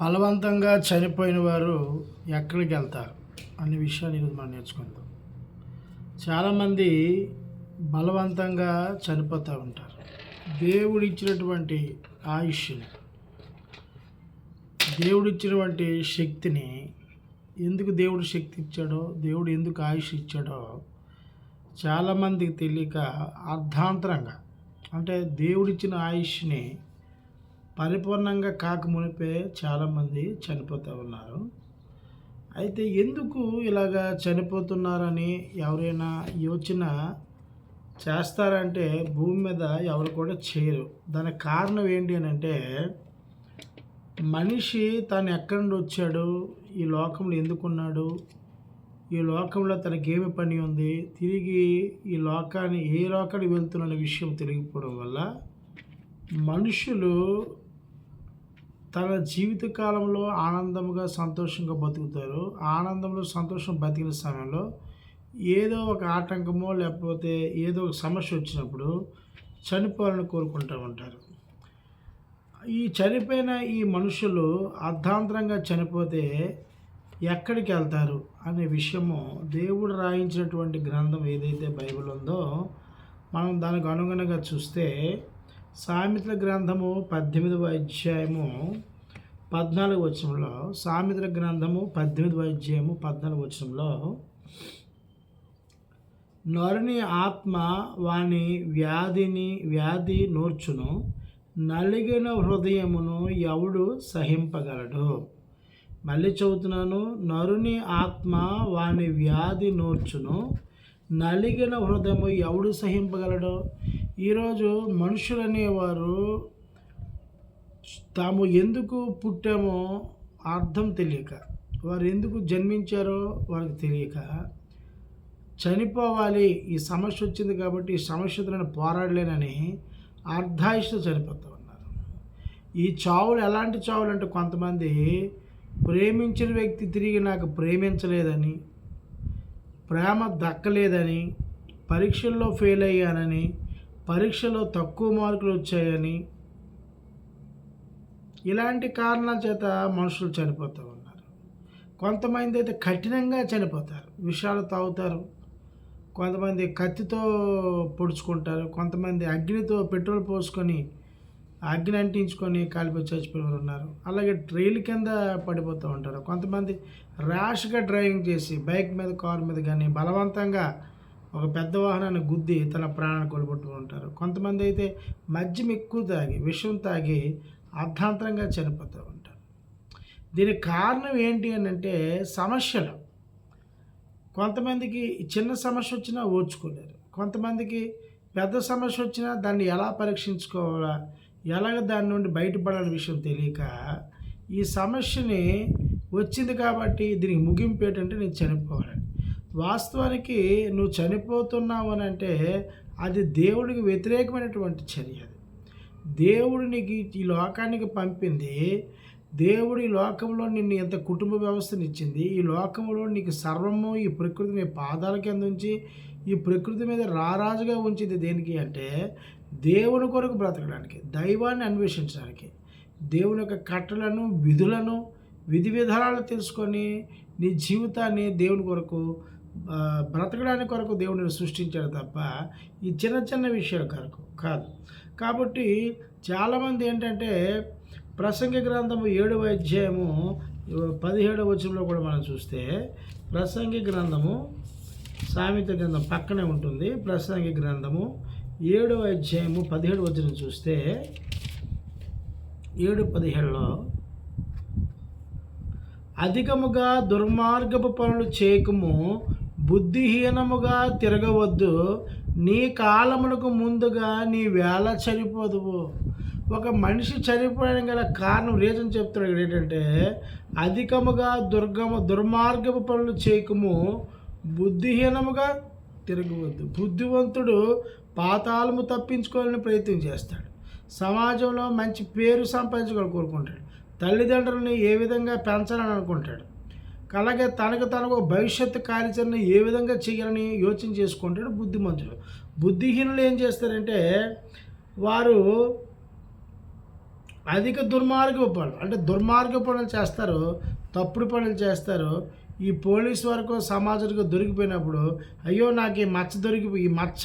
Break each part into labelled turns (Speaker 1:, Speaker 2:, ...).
Speaker 1: బలవంతంగా చనిపోయిన వారు ఎక్కడికి వెళ్తారు అనే విషయాన్ని ఈరోజు మనం నేర్చుకుందాం. చాలామంది బలవంతంగా చనిపోతూ ఉంటారు. దేవుడు ఇచ్చినటువంటి ఆయుష్ని దేవుడు ఇచ్చినటువంటి శక్తిని ఎందుకు దేవుడు శక్తి ఇచ్చాడో దేవుడు ఎందుకు ఆయుష్ ఇచ్చాడో చాలామందికి తెలియక అర్ధాంతరంగా అంటే దేవుడిచ్చిన ఆయుష్ని పరిపూర్ణంగా కాక మునిపే చాలామంది చనిపోతూ ఉన్నారు. అయితే ఎందుకు ఇలాగా చనిపోతున్నారని ఎవరైనా యోచన చేస్తారంటే భూమి మీద ఎవరు కూడా చేయరు. దానికి కారణం ఏంటి అని అంటే మనిషి తాను ఎక్కడి నుండి వచ్చాడు? ఈ లోకంలో ఎందుకున్నాడు ఈ లోకంలో తనకేమి పని ఉంది. తిరిగి ఈ లోకాన్ని ఏ లోకానికి వెళ్తున్న విషయం తెలియకపోవడం వల్ల మనుషులు తన జీవితకాలంలో ఆనందంగా సంతోషంగా బతుకుతారు. ఆనందంలో సంతోషం బతికిన సమయంలో ఏదో ఒక ఆటంకమో లేకపోతే ఏదో ఒక సమస్య వచ్చినప్పుడు చనిపోవాలని కోరుకుంటూ ఉంటారు. ఈ చనిపోయిన ఈ మనుషులు అర్ధాంతరంగా చనిపోతే ఎక్కడికి వెళ్తారు అనే విషయము దేవుడు రాయించినటువంటి గ్రంథం ఏదైతే బైబిల్ ఉందో మనం దానికి అనుగుణంగా చూస్తే సామెతల గ్రంథము పద్దెనిమిదవ అధ్యాయము పద్నాలుగు వచనంలో సామెతల గ్రంథము పద్దెనిమిదవ అధ్యాయము పద్నాలుగు వచనంలో నరుని ఆత్మ వాని వ్యాధిని వ్యాధి నోర్చును నలిగిన హృదయమును ఎవడు సహింపగలడు? మళ్ళీ చదువుతున్నాను నరుని ఆత్మ వాని వ్యాధి నోర్చును నలిగిన హృదయము ఎవడు సహింపగలడు? ఈరోజు మనుషులు అనేవారు తాము ఎందుకు పుట్టామో అర్థం తెలియక. వారు ఎందుకు జన్మించారో వారికి తెలియక. చనిపోవాలి ఈ సమస్య వచ్చింది కాబట్టి ఈ సమస్యతో నేను పోరాడలేనని అర్ధాయుషతో చనిపోతూ ఉన్నారు. ఈ చావులు ఎలాంటి చావులు అంటే కొంతమంది ప్రేమించిన వ్యక్తి తిరిగి నాకు ప్రేమించలేదని ప్రేమ దక్కలేదని పరీక్షల్లో ఫెయిల్ అయ్యానని పరీక్షలో తక్కువ మార్కులు వచ్చాయని ఇలాంటి కారణాల చేత మనుషులు చనిపోతూ ఉన్నారు. కొంతమంది అయితే కఠినంగా చనిపోతారు విషయాలు తాగుతారు. కొంతమంది కత్తితో పొడుచుకుంటారు కొంతమంది అగ్నితో పెట్రోల్ పోసుకొని అగ్ని అంటించుకొని కాలిపోయి చచ్చిపోయిన ఉన్నారు అలాగే ట్రైల్ కింద పడిపోతూ ఉంటారు. కొంతమంది ర్యాష్గా డ్రైవింగ్ చేసి బైక్ మీద కారు మీద కానీ బలవంతంగా ఒక పెద్ద వాహనాన్ని గుద్ది తన ప్రాణాన్ని కోల్పోతూ ఉంటారు. కొంతమంది అయితే మద్యం ఎక్కువ తాగి విషం తాగి అర్ధాంతరంగా చనిపోతూ ఉంటారు. దీనికి కారణం ఏంటి అని అంటే సమస్యలు. కొంతమందికి చిన్న సమస్య వచ్చినా ఓర్చుకోలేరు. కొంతమందికి పెద్ద సమస్య వచ్చినా దాన్ని ఎలా పరీక్షించుకోవాలా ఎలాగ దాని నుండి బయటపడాలని విషయం తెలియక ఈ సమస్యని వచ్చింది కాబట్టి దీనికి ముగింపు ఏంటంటే నేను చనిపోవాలని వాస్తవానికి నువ్వు చనిపోతున్నావు అని అంటే అది దేవుడికి వ్యతిరేకమైనటువంటి చర్య అది. దేవుడు నీకు ఈ లోకానికి పంపింది. దేవుడు ఈ లోకంలో నిన్ను ఎంత కుటుంబ వ్యవస్థను ఇచ్చింది. ఈ లోకంలో నీకు సర్వము ఈ ప్రకృతిని పాదాల కింద ఉంచి ఈ ప్రకృతి మీద రారాజుగా ఉంచింది దేనికి అంటే దేవుని కొరకు బ్రతకడానికి దైవాన్ని అన్వేషించడానికి. దేవుని యొక్క కట్టలను విధులను విధి విధానాలు తెలుసుకొని నీ జీవితాన్ని దేవుని కొరకు బ్రతకడానికి కొరకు దేవుడిని సృష్టించాడు తప్ప ఈ చిన్న చిన్న విషయాల కొరకు కాదు. కాబట్టి చాలామంది ఏంటంటే ప్రసంగ గ్రంథము ఏడవ అధ్యాయము పదిహేడవ వచనంలో కూడా మనం చూస్తే ప్రసంగి గ్రంథము సామెత గ్రంథం పక్కనే ఉంటుంది. ప్రసంగి గ్రంథము ఏడవ అధ్యాయము పదిహేడు వచ్చిన చూస్తే ఏడు పదిహేడులో అధికముగా దుర్మార్గపు పనులు చేయకము బుద్ధిహీనముగా తిరగవద్దు. నీ కాలమునకు ముందుగా నీ వేళ చనిపోదువు ఒక మనిషి చనిపోయిన గల కారణం రీజన్ చెప్తున్నాడు ఏంటంటే అధికముగా దుర్గము దుర్మార్గపు పనులు చేయకము బుద్ధిహీనముగా తిరగవద్దు. బుద్ధివంతుడు పాతాళము తప్పించుకోవాలని ప్రయత్నం చేస్తాడు. సమాజంలో మంచి పేరు సంపాదించుకోవాలని కోరుకుంటాడు. తల్లిదండ్రులని ఏ విధంగా పెంచాలని అనుకుంటాడు? అలాగే తనకు తనకు భవిష్యత్తు కార్యాచరణ ఏ విధంగా చేయాలని యోచన చేసుకుంటాడు బుద్ధిమంతుడు. బుద్ధిహీనులు ఏం చేస్తారంటే వారు అధిక దుర్మార్గ పనులు అంటే దుర్మార్గ పనులు చేస్తారు తప్పుడు పనులు చేస్తారు ఈ పోలీస్ వరకు సమాజానికి దొరికిపోయినప్పుడు అయ్యో నాకు ఈ మచ్చ దొరికిపోయి ఈ మచ్చ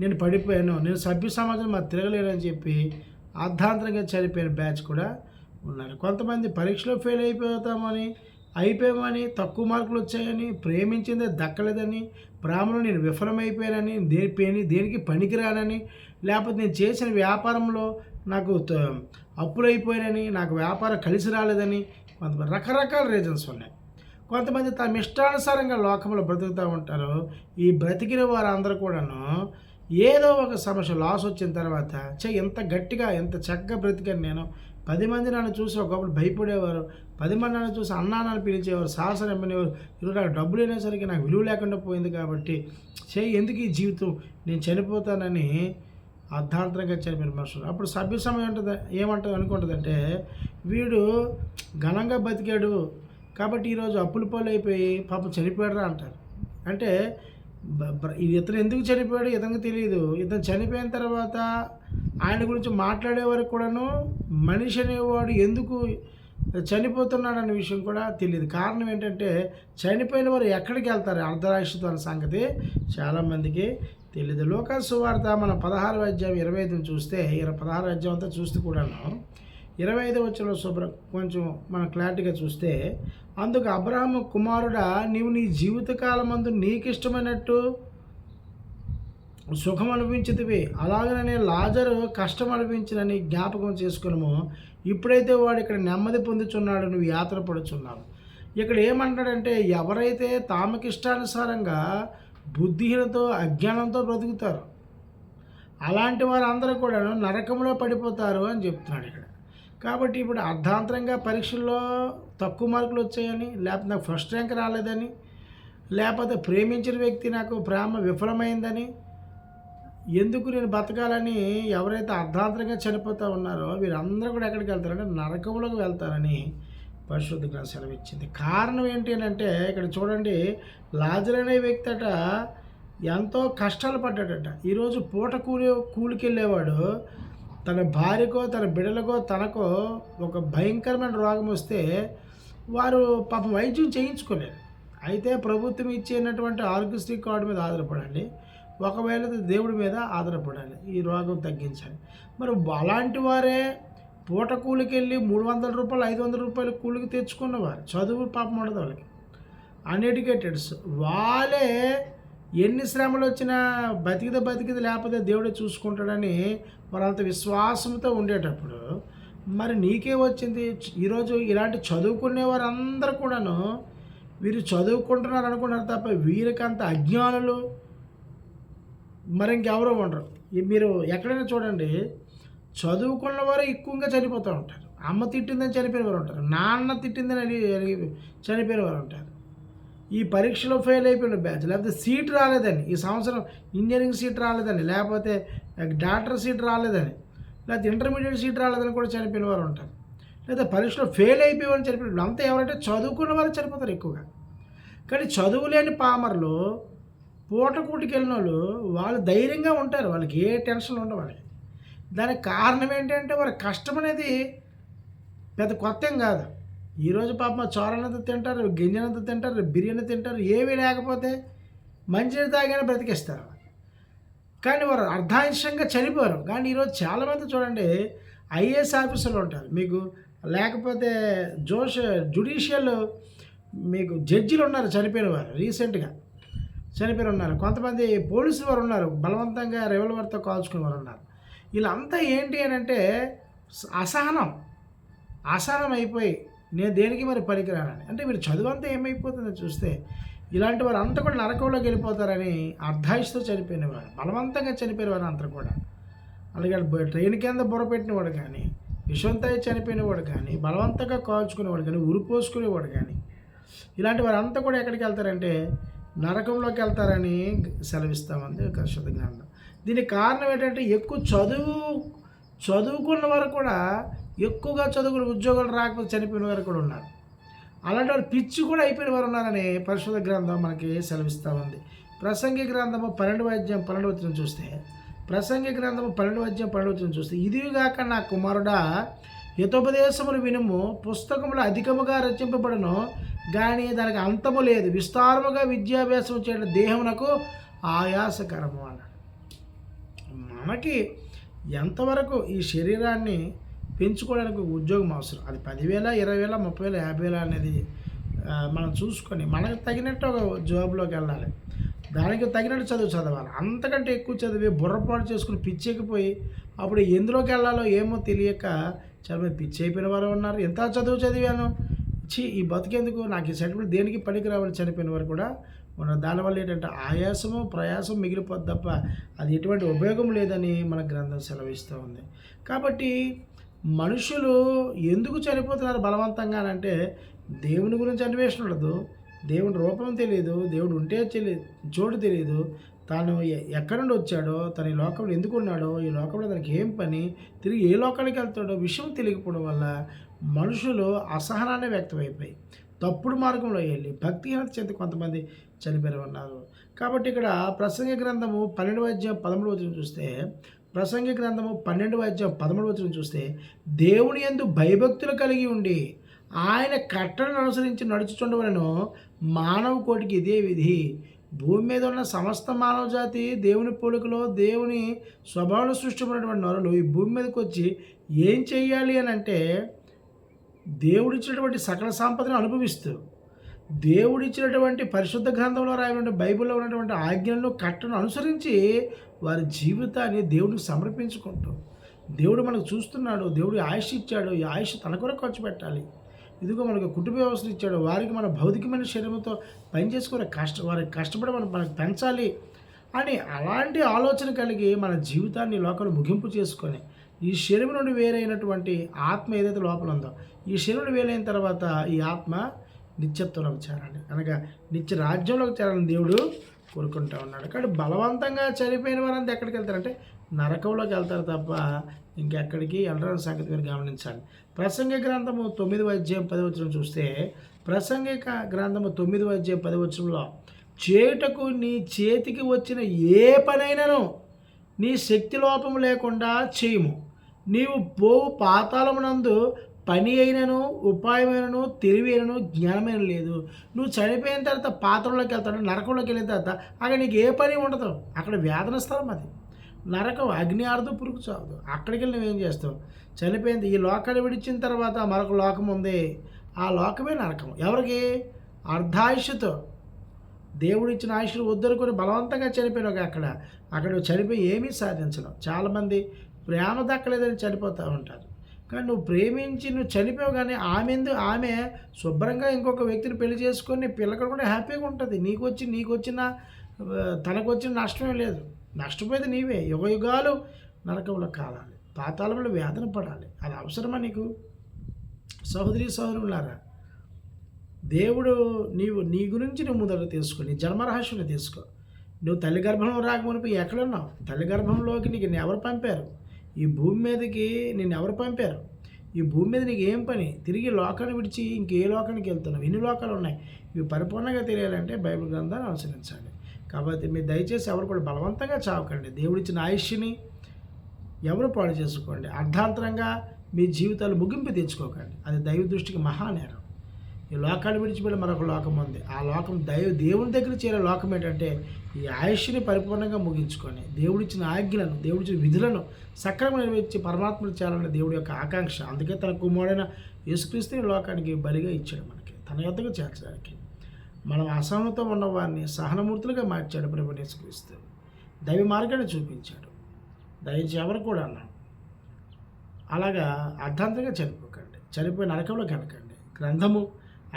Speaker 1: నేను పడిపోయాను నేను సభ్య సమాజం మరి తిరగలేనని చెప్పి అర్ధాంతరంగా చనిపోయిన బ్యాచ్ కూడా ఉన్నారు. కొంతమంది పరీక్షలో ఫెయిల్ అయిపోతామని అయిపోయామని తక్కువ మార్కులు వచ్చాయని ప్రేమించిందే దక్కలేదని ప్రేమలో నేను విఫలమైపోయానని దేని దేనికి పనికిరానని లేకపోతే నేను చేసిన వ్యాపారంలో నాకు త- అప్పులు అయిపోయానని నాకు వ్యాపారం కలిసి రాలేదని కొంతమంది రకరకాల రీజన్స్ ఉన్నాయి. కొంతమంది తమ ఇష్టానుసారంగా లోకంలో బ్రతుకుతూ ఉంటారు. ఈ బ్రతికిన వారందరూ కూడాను ఏదో ఒక సమస్య లాస్ వచ్చిన తర్వాత చే ఎంత గట్టిగా ఎంత చక్కగా బ్రతికాను నేను. పది మంది నన్ను చూసి ఒకప్పుడు భయపడేవారు. పది మంది నన్ను చూసి అన్నానని పిలిచేవారు సాహసం ఎమ్మనేవారు ఈరోజు నాకు డబ్బులు అయినసరికి నాకు విలువ లేకుండా పోయింది కాబట్టి చే ఎందుకు ఈ జీవితం? నేను చనిపోతానని అర్ధాంతరంగా చనిపోయిన మనుషులు. అప్పుడు సభ్య సమయం ఉంటుంది ఏమంటుంది అనుకుంటుందంటే వీడు ఘనంగా బతికాడు కాబట్టి ఈరోజు అప్పులు పాలు అయిపోయి పాపం చనిపోయాడరా అంటారు. అంటే ఇది ఇతను ఎందుకు చనిపోయాడు ఇతనికి తెలియదు. ఇతను చనిపోయిన తర్వాత ఆయన గురించి మాట్లాడే వరకు కూడాను మనిషి అనేవాడు ఎందుకు చనిపోతున్నాడు అనే విషయం కూడా తెలియదు. కారణం ఏంటంటే చనిపోయిన వారు ఎక్కడికి వెళ్తారు? అర్ధరాక్షితో అనే సంగతి చాలామందికి తెలియదు లోకా సువార్త మన పదహారు అధ్యాయం ఇరవై ఐదుని చూస్తే ఇరవై పదహారు అధ్యాయం అంతా చూస్తే కూడాను ఇరవై ఐదు వచ్చిన శుభ్ర కొంచెం మనం క్లారిటీగా చూస్తే అందుకు అబ్రహం కుమారుడా నీవు నీ జీవితకాలమందు నీకు ఇష్టమైనట్టు సుఖం అనిపించితివి అలాగనే లాజరు కష్టం అనిపించినని జ్ఞాపకం చేసుకున్నాము ఇప్పుడైతే వాడు ఇక్కడ నెమ్మది పొందుచున్నాడు నువ్వు యాత్ర పడుచున్నావు ఇక్కడ ఏమంటాడంటే ఎవరైతే తామకిష్టానుసారంగా బుద్ధిహీనతో అజ్ఞానంతో బ్రతుకుతారు అలాంటి వారందరూ కూడా నరకంలో పడిపోతారు అని చెప్తున్నాడు ఇక్కడ. కాబట్టి ఇప్పుడు అర్ధాంతరంగా పరీక్షల్లో తక్కువ మార్కులు వచ్చాయని లేకపోతే నాకు ఫస్ట్ ర్యాంక్ రాలేదని లేకపోతే ప్రేమించిన వ్యక్తి నాకు ప్రేమ విఫలమైందని ఎందుకు నేను బతకాలని ఎవరైతే అర్ధాంతరంగా చనిపోతూ ఉన్నారో వీరందరూ కూడా ఎక్కడికి వెళ్తారంటే నరకంలోకి వెళ్తారని పరిశుద్ధ గ్రంథం సెలవిచ్చింది. కారణం ఏంటి అని అంటే ఇక్కడ చూడండి లాజర్ అనే వ్యక్తి అట ఎంతో కష్టాలు పడ్డాడట. ఈరోజు పూట కూలి కూలికి వెళ్ళేవాడు తన భార్యకో తన బిడ్డలకో తనకో ఒక భయంకరమైన రోగం వస్తే వారు పాపం వైద్యం చేయించుకోలేరు. అయితే ప్రభుత్వం ఇచ్చేటువంటి ఆరోగ్యశ్రీ కార్డు మీద ఆధారపడాలి. ఒకవేళ దేవుడి మీద ఆధారపడాలి. ఈ రోగం తగ్గించాలి. మరి అలాంటి వారే పూట కూలికి వెళ్ళి మూడు వందల రూపాయలు ఐదు వందల రూపాయలు కూలికి తెచ్చుకున్నవారు చదువు పాపం ఉండదు వాళ్ళకి. అన్ఎడ్యుకేటెడ్స్ వాళ్ళే ఎన్ని శ్రమలు వచ్చినా బతికిద బతికిద లేకపోతే దేవుడే చూసుకుంటాడని వాళ్ళంత విశ్వాసంతో ఉండేటప్పుడు మరి నీకే వచ్చింది? ఈరోజు ఇలాంటి చదువుకునే వారందరూ కూడాను వీరు చదువుకుంటున్నారు అనుకున్నారు తప్ప వీరికంత అజ్ఞానులు మరి ఇంకెవరో ఉండరు. మీరు ఎక్కడైనా చూడండి చదువుకున్న వారు ఎక్కువగా చనిపోతూ ఉంటారు. అమ్మ తిట్టిందని చనిపోయిన వారు ఉంటారు. నాన్న తిట్టిందని చనిపోయిన వారు ఉంటారు. ఈ పరీక్షలో ఫెయిల్ అయిపోయిన బ్యాచ్ లేకపోతే సీట్ రాలేదని ఈ సంవత్సరం ఇంజనీరింగ్ సీట్ రాలేదని లేకపోతే డాక్టర్ సీట్ రాలేదని లేకపోతే ఇంటర్మీడియట్ సీట్ రాలేదని కూడా చనిపోయిన వారు ఉంటారు. లేదా పరీక్షలో ఫెయిల్ అయిపోయి వాళ్ళు చనిపోయిన అంతా ఎవరంటే చదువుకున్న వాళ్ళు చనిపోతారు ఎక్కువగా. కానీ చదువులేని పామర్లు పూటకూటికి వెళ్ళిన వాళ్ళు వాళ్ళు ధైర్యంగా ఉంటారు వాళ్ళకి ఏ టెన్షన్ ఉండవు వాళ్ళకి. దానికి కారణం ఏంటంటే వారి కష్టం అనేది పెద్ద కొత్త ఏం కాదు. ఈరోజు పాప చోరనంత తింటారు గింజనంత తింటారు బిర్యానీ తింటారు ఏమీ లేకపోతే మంచినీళ్ళు తాగినా బ్రతికిస్తారు. కానీ వారు అర్ధాంశంగా చనిపోరు కానీ ఈరోజు చాలామంది చూడండి ఐఏఎస్ ఆఫీసర్లు ఉంటారు. మీకు లేకపోతే జోష్ జుడిషియల్ మీకు జడ్జిలు ఉన్నారు చనిపోయిన వారు రీసెంట్గా చనిపోయిన ఉన్నారు. కొంతమంది పోలీసులు వారు ఉన్నారు బలవంతంగా రెవల్వర్తో కాల్చుకునే వారు ఉన్నారు. వీళ్ళంతా ఏంటి అని అంటే అసహనం అసహనం అయిపోయి నేను దేనికి మరి పనికిరానని? అంటే మీరు చదువు అంతా ఏమైపోతుందో చూస్తే ఇలాంటి వారు అంతా కూడా నరకంలోకి వెళ్ళిపోతారని అర్ధాయిస్తో చనిపోయిన వారు బలవంతంగా చనిపోయిన వారు అంతా కూడా. అలాగే ట్రైన్ కింద బుర్రపెట్టినవాడు కానీ విషవంతాయి చనిపోయినవాడు కానీ బలవంతంగా కాల్చుకునేవాడు కానీ ఉరిపోసుకునేవాడు కానీ ఇలాంటి వారంతా కూడా ఎక్కడికి వెళ్తారంటే నరకంలోకి వెళ్తారని సెలవిస్తామంది పరిశుద్ధ గ్రంథం. దీనికి కారణం ఏంటంటే ఎక్కువ చదువు చదువుకున్న వారు కూడా ఎక్కువగా చదువుకుని ఉద్యోగాలు రాకపోతే చనిపోయిన వారు కూడా ఉన్నారు. అలాంటి వారు పిచ్చి కూడా అయిపోయిన వారు ఉన్నారని పరిశోధన గ్రంథం మనకి సెలవిస్తూ ఉంది. ప్రసంగి గ్రంథము పన్నెండు వైద్యం పన్నెండు వచ్చిన చూస్తే ప్రసంగి గ్రంథము పన్నెండు వైద్యం పన్నెండు వచ్చిన చూస్తే ఇదిగాక నా కుమారుడా హితోపదేశములు వినుము పుస్తకములు అధికముగా రచింపబడను కానీ దానికి అంతము లేదు. విస్తారముగా విద్యాభ్యాసం చేయడం దేహమునకు ఆయాసకరము అన్నాడు. మనకి ఎంతవరకు ఈ శరీరాన్ని పెంచుకోవడానికి ఉద్యోగం అవసరం. అది పదివేల ఇరవై వేల ముప్పై వేల యాభై వేల అనేది మనం చూసుకొని మనకు తగినట్టు ఒక జాబ్లోకి వెళ్ళాలి. దానికి తగినట్టు చదువు చదవాలి. అంతకంటే ఎక్కువ చదివి బుర్రపాటు చేసుకుని పిచ్చెక్కిపోయి అప్పుడు ఎందులోకి వెళ్ళాలో ఏమో తెలియక చాలా మంది పిచ్చి అయిపోయిన వారు ఉన్నారు. ఎంత చదువు చదివాను? ఛీ ఈ బతికేందుకు? నాకు ఈ సర్టిఫికేట్ దేనికి పనికి రావాలి చనిపోయిన వారు కూడా మన దానివల్ల ఏంటంటే ఆయాసము ప్రయాసం మిగిలిపోద్ది తప్ప అది ఎటువంటి ఉపయోగం లేదని మన గ్రంథం సెలవిస్తూ ఉంది. కాబట్టి మనుషులు ఎందుకు చనిపోతున్నారు బలవంతంగా అంటే దేవుని గురించి అన్వేషణ ఉండదు. దేవుని రూపం తెలియదు దేవుడు ఉంటే తెలియదు చోటు తెలియదు. తాను ఎ- ఎక్కడి నుండి వచ్చాడో తన ఈ లోకంలో ఎందుకు ఉన్నాడో ఈ లోకంలో తనకి ఏం పని తిరిగి ఏ లోకానికి వెళ్తాడో విషయం తెలియకపోవడం వల్ల మనుషులు అసహనాన్ని వ్యక్తమైపోయి తప్పుడు మార్గంలో వెళ్ళి భక్తిహీనత చెంది కొంతమంది చనిపోయి ఉన్నారు. కాబట్టి ఇక్కడ ప్రసంగ గ్రంథము పన్నెండు అధ్యాయం పదమూడు వచ్చిన చూస్తే ప్రసంగ గ్రంథము పన్నెండు అధ్యాయం పదమూడు వచ్చిన చూస్తే దేవుని యందు భయభక్తులు కలిగి ఉండి ఆయన కట్టడను అనుసరించి నడుచుచుండవలను మానవ కోటికి ఇదే విధి. భూమి మీద ఉన్న సమస్త మానవ జాతి దేవుని పోలికలో దేవుని స్వభావం సృష్టించినటువంటి నరులు ఈ భూమి మీదకి వచ్చి ఏం చేయాలి అని అంటే దేవుడిచ్చినటువంటి సకల సంపదను అనుభవిస్తూ దేవుడిచ్చినటువంటి పరిశుద్ధ గ్రంథంలో రాయబడిన బైబిల్లో ఉన్నటువంటి ఆజ్ఞలను కట్టను అనుసరించి వారి జీవితాన్ని దేవుడికి సమర్పించుకుంటూ దేవుడు మనకు చూస్తున్నాడు దేవుడు ఆయుష్ ఇచ్చాడు ఈ ఆయుష్ తన కొరకు ఖర్చు పెట్టాలి. ఇదిగో మనకు కుటుంబ వ్యవస్థ ఇచ్చాడు వారికి మన భౌతికమైన శరీరంతో పనిచేసుకునే కష్ట వారికి కష్టపడి మనం మనకు పెంచాలి అని అలాంటి ఆలోచన కలిగి మన జీవితాన్ని లోకలు ముగింపు చేసుకొని ఈ శరీరం నుండి వేరైనటువంటి ఆత్మ ఏదైతే లోపల ఉందో ఈ శరీరం వేరైన తర్వాత ఈ ఆత్మ నిత్యత్వంలోకి చేరాలి. అనగా నిత్య రాజ్యంలోకి చేరాలని దేవుడు కోరుకుంటా ఉన్నాడు. కానీ బలవంతంగా చనిపోయిన వారంతా ఎక్కడికి వెళ్తారంటే నరకంలోకి వెళ్తారు తప్ప ఇంకెక్కడికి వెళ్ళడం సంగతి మీరు గమనించాలి ప్రసంగ గ్రంథము తొమ్మిది అధ్యాయం పదవచనం చూస్తే ప్రసంగిక గ్రంథము తొమ్మిది అధ్యాయం పది వచనంలో చేయుటకు నీ చేతికి వచ్చిన ఏ పనైనను నీ శక్తి లోపం లేకుండా చేయము. నీవు పోవు పాతాళమునందు పని అయినను ఉపాయమైనను తెలివైనను జ్ఞానమైన లేదు. నువ్వు చనిపోయిన తర్వాత పాత్రలోకి వెళ్తాడు నరకంలోకి వెళ్ళిన తర్వాత అక్కడ నీకు ఏ పని ఉండదు. అక్కడ వేదన స్థలం అది. నరకం అగ్ని ఆరదు పురుగు చావదు. అక్కడికి వెళ్ళి నువ్వేం చేస్తావు? చనిపోయింది ఈ లోకాన్ని విడిచిన తర్వాత మరొక లోకం ఉంది. ఆ లోకమే నరకం. ఎవరికి? అర్ధాయుషతో. దేవుడు ఇచ్చిన ఆయుషులు వద్దనుకొని బలవంతంగా చనిపోయినావు అక్కడ. అక్కడ చనిపోయి ఏమీ సాధించడం చాలామంది ప్రేమ దక్కలేదని చనిపోతూ ఉంటారు. కానీ నువ్వు ప్రేమించి నువ్వు చనిపోవు కానీ ఆమె ఆమె శుభ్రంగా ఇంకొక వ్యక్తిని పెళ్ళి చేసుకొని పిల్లకడు కూడా హ్యాపీగా ఉంటుంది. నీకు వచ్చి నీకు వచ్చిన తనకు వచ్చిన నష్టమే లేదు. నష్టపోయేది నీవే. యుగ యుగాలు నరకంలో కాలాలి. పాతాళంలో వేదన పడాలి. అది అవసరమా నీకు? సహోదరి సహోదరులారా దేవుడు నీవు నీ గురించి నువ్వు ముందర తీసుకో. నీ జన్మరహస్యం తీసుకో. నువ్వు తల్లి గర్భంలో రాకమునిపై ఎక్కడున్నావు? తల్లి గర్భంలోకి నీకు ఎవరు పంపారు? ఈ భూమి మీదకి నిన్ను ఎవరు పంపారు? ఈ భూమి మీద నీకు ఏం పని? తిరిగి లోకాన్ని విడిచి ఇంకే లోకానికి వెళ్తున్నావు. ఎన్ని లోకాలు ఉన్నాయి? ఇవి పరిపూర్ణంగా తెలియాలంటే బైబిల్ గ్రంథాన్ని అనుసరించాలి. కాబట్టి మీరు దయచేసి ఎవరు కూడా బలవంతంగా చావకండి. దేవుడిచ్చిన ఆయుష్ని ఎవరు పాడు చేసుకోండి అర్ధాంతరంగా మీ జీవితాలు ముగింపు తెచ్చుకోకండి. అది దైవ దృష్టికి మహానేరం ఈ లోకాన్ని విడిచిపెట్టి మరొక లోకం ఉంది. ఆ లోకం దైవ దేవుని దగ్గర చేరే లోకం ఏంటంటే ఈ ఆయుష్ని పరిపూర్ణంగా ముగించుకొని దేవుడిచ్చిన ఆజ్ఞలను దేవుడిచ్చిన విధులను సక్రమంగా నెరవేర్చి పరమాత్మను చేయాలనే దేవుడి యొక్క ఆకాంక్ష. అందుకే తన కుమారుడైన యేసుక్రీస్తుని లోకానికి బలిగా ఇచ్చాడు మనకి. తన యొద్దకు చేర్చడానికి. మనం అసహనంతో ఉన్న వారిని సహనమూర్తులుగా మార్చాడు ప్రభు యేసుక్రీస్తు. దైవ మార్గాన్ని చూపించాడు. దయచేసి ఎవరు కూడా అన్నాడు అలాగా అర్ధాంతంగా చనిపోకండి. చనిపోయిన నరకంలో కనకండి. గ్రంథము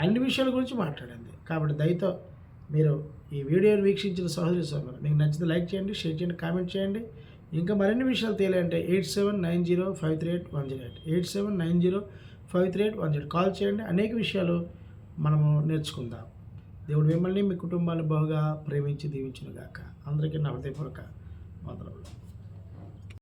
Speaker 1: అన్ని విషయాల గురించి మాట్లాడింది కాబట్టి దయతో మీరు ఈ వీడియోని వీక్షించిన సహోదరి సోదరు మీకు నచ్చితే లైక్ చేయండి షేర్ చేయండి కామెంట్ చేయండి. ఇంకా మరిన్ని విషయాలు తెలియాలంటే eight seven nine zero five three eight one zero eight eight seven nine zero five three eight one zero call చేయండి. అనేక విషయాలు మనము నేర్చుకుందాం. దేవుడు మిమ్మల్ని మీ కుటుంబాన్ని బాగా ప్రేమించి దీవించునుగాక. అందరికీ నా హృదయపూర్వక వందనములు.